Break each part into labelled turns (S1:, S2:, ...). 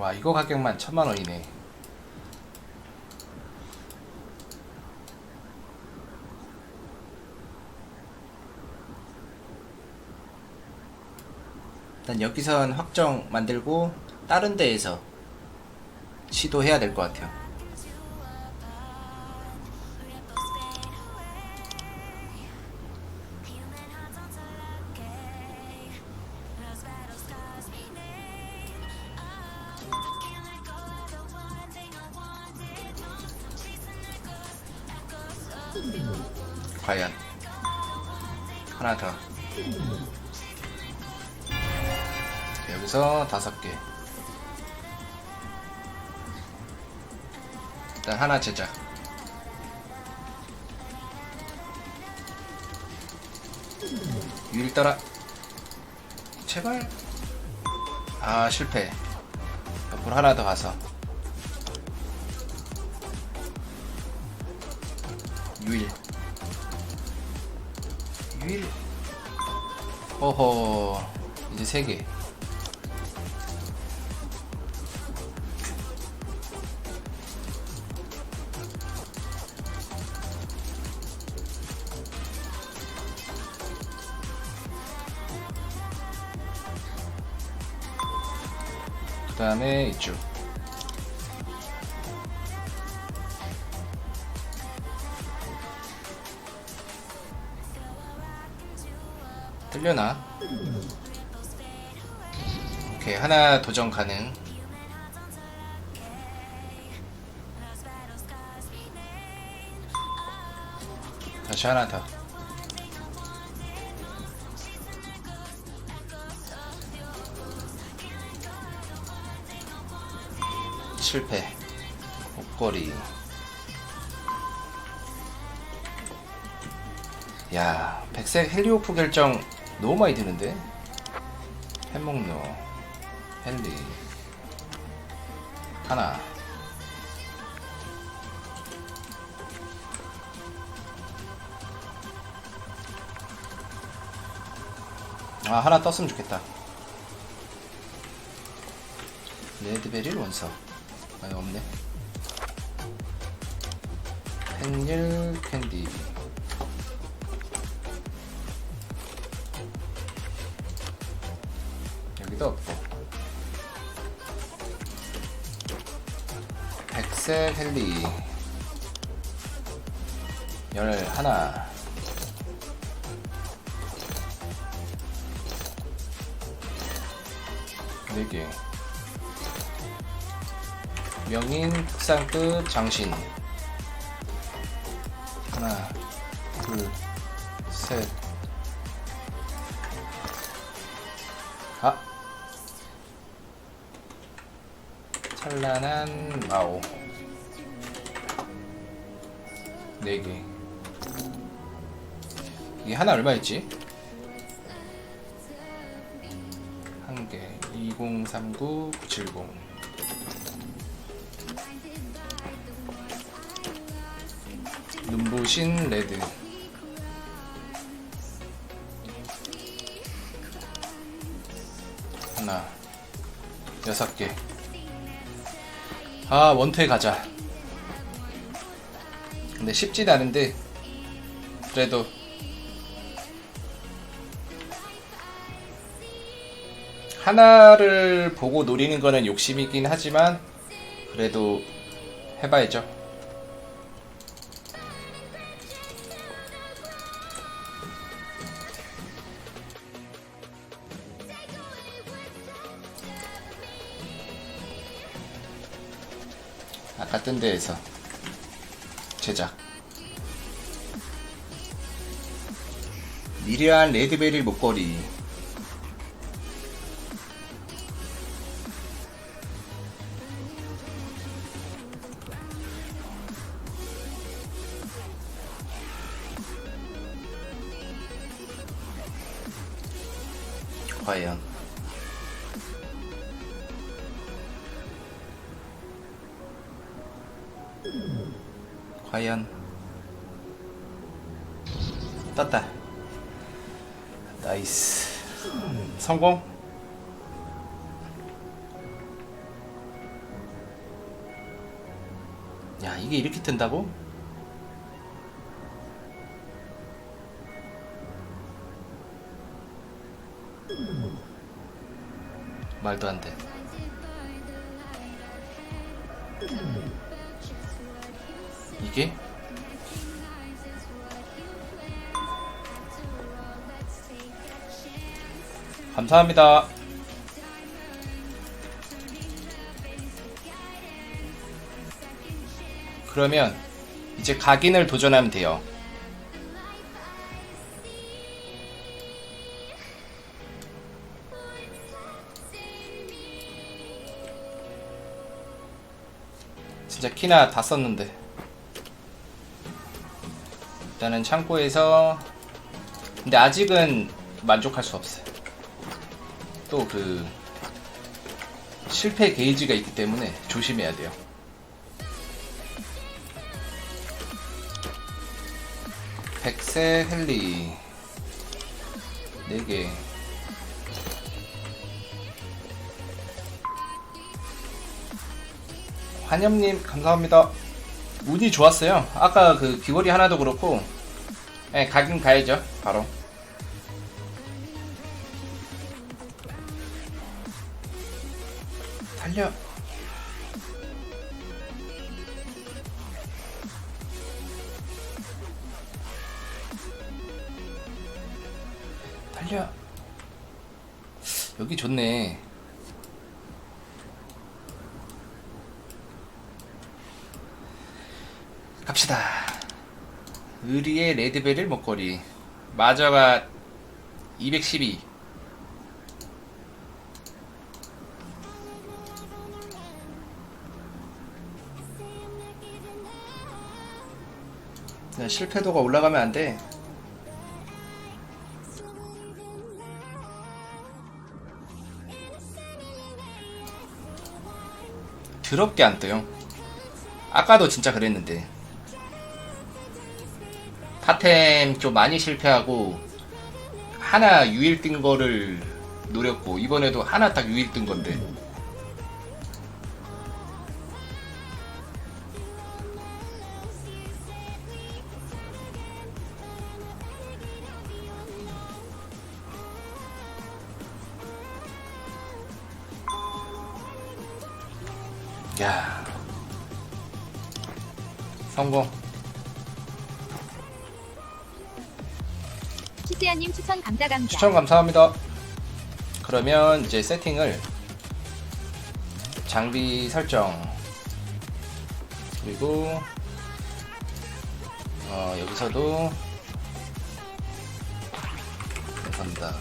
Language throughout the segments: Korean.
S1: 와 이거 가격만 천만 원이네. 일단 여기선 확정 만들고 다른 데에서 시도해야 될 것 같아요. 과연 하나 더. 여기서 다섯 개. 일단 하나 제작 유일 떠라. 제발. 아 실패. 옆으로 하나 더 가서. 유일 유일 어허 이제 세개. 그 다음에 이쪽 들려나? 오케이 하나 도전 가능. 다시 하나 더. 실패. 목걸이. 야 백색 헬리오프 결정 너무 많이 드는데? 햄목로 헨리. 하나. 아 하나 떴으면 좋겠다. 레드베리 원서. 아니 없네. 펜일 캔디 여기도 없고 백색 헬리 열 하나. 네개. 명인 흑상급 장신. 하나 둘셋 찬란한 마오. 4개. 이게 하나 얼마였지? 한개. 2039 970 눈부신 레드. 하나. 여섯 개 아, 원투에 가자. 근데 쉽진 않은데, 그래도. 하나를 보고 노리는 거는 욕심이긴 하지만, 그래도 해봐야죠. 뜬 데에서 제작. 미려한 레드베리 목걸이. 과연 과연 떴다 나이스 성공 야 이게 이렇게 뜬다고? 말도 안 돼. 이게? 감사합니다. 그러면 이제 각인을 도전하면 돼요. 진짜 키나 다 썼는데. 일단은 창고에서 근데 아직은 만족할 수 없어요. 또 그 실패 게이지가 있기 때문에 조심해야 돼요. 백색 헬리 4개 환엽님 감사합니다 운이 좋았어요. 아까 그 귀걸이 하나도 그렇고 예, 가긴 가야죠 바로. 달려. 달려. 여기 좋네 갑시다 의리의 레드벨을 목걸이 마저가 212 야, 실패도가 올라가면 안돼 더럽게 안 떠요. 아까도 진짜 그랬는데. 타템 좀 많이 실패하고 하나 유일 뜬 거를 노렸고 이번에도 하나 딱 유일 뜬 건데. 야 성공
S2: 치세아님 추천 감자 감자.
S1: 추천 감사합니다 그러면 이제 세팅을 장비 설정 그리고 어, 여기서도 감사합니다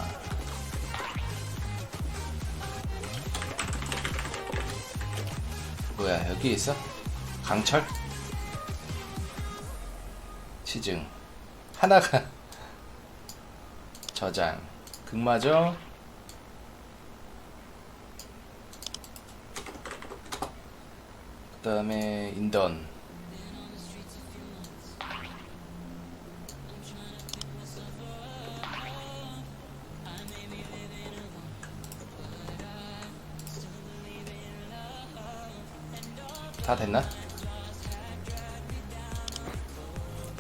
S1: 뭐야 여기 있어? 강철? 시증 하나가 저장. 극마저. 그 다음에 인던. 다 됐나?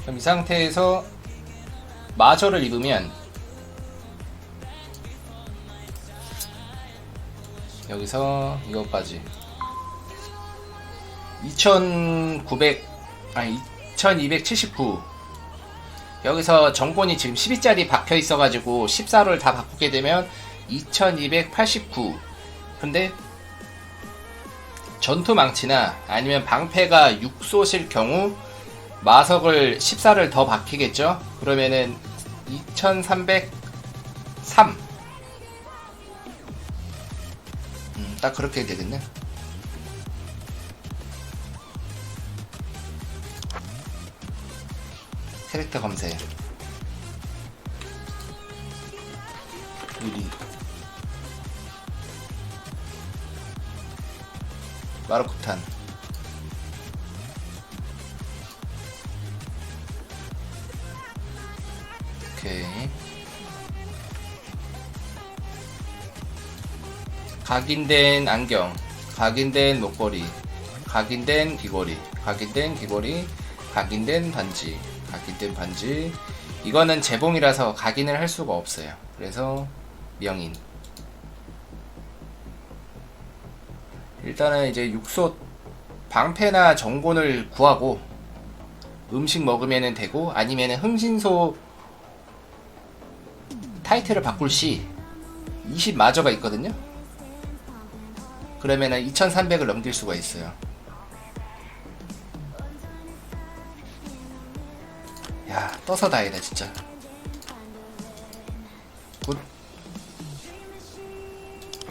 S1: 그럼 이 상태에서 마저를 입으면 여기서 이것까지. 2900 아니 2279 여기서 정권이 지금 12짜리 박혀 있어 가지고 14를 다 바꾸게 되면 2289 근데 전투 망치나 아니면 방패가 6솥일 경우 마석을 14를 더 박히겠죠? 그러면은 2303 딱 그렇게 되겠네. 캐릭터 검색. 유리. 마르코탄. 각인된 안경, 각인된 목걸이, 각인된 귀걸이, 각인된 귀걸이, 각인된 반지, 각인된 반지. 이거는 재봉이라서 각인을 할 수가 없어요. 그래서 명인. 일단은 이제 육소 방패나 정곤을 구하고 음식 먹으면 되고 아니면 흥신소 타이틀을 바꿀 시 20 마저가 있거든요. 그러면은 2300을 넘길 수가 있어요. 야, 떠서 다행이다, 진짜.